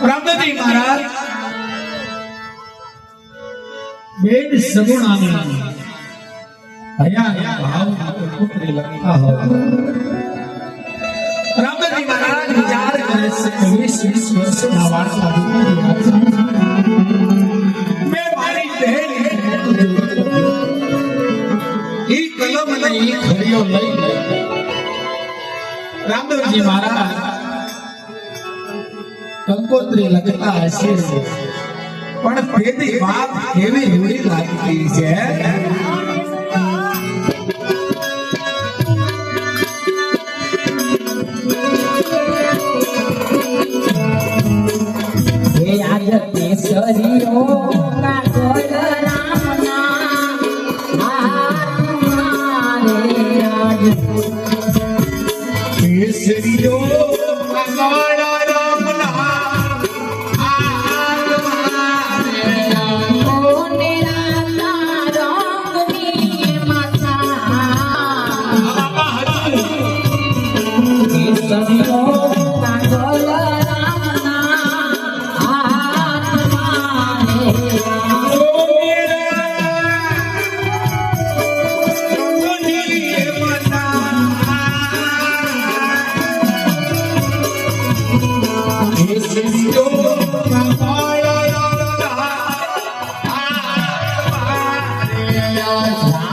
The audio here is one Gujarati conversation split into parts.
રામદેવજી મહારાજ. બેન સગુણાની હયા ભાવ પુત્રી લખતા હોય રામદેવજી મહારાજ વિચાર કરે છે. વીસ વીસ વર્ષના વાળા મેં મારી બહેન ઈ કલમ અને ઈ ઘડીઓ લઈ લઈ રામદેવજી મહારાજ કંકોત્રી લખતા હશે. પણ પેલી વાત કેવી એવી લાગતી છે? હે આજ કેસરીઓ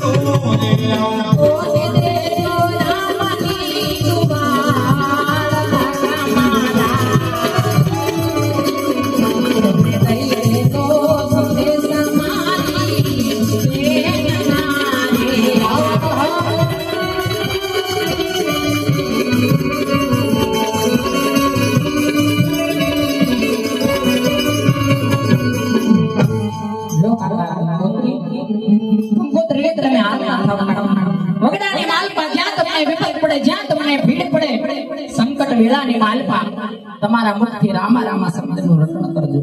tu તમને વિપત પડે, જ્યાં તમને ભીડ પડે, સંકટ વેળાની માલપા, તમારા મુખથી રામા રામા શબ્દનું રટણ કરજો.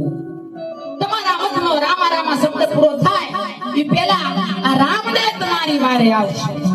તમારા મુખનો રામા રામા શબ્દ પૂરો થાય, એ પહેલા આ રામને તમારી વારે આવશે.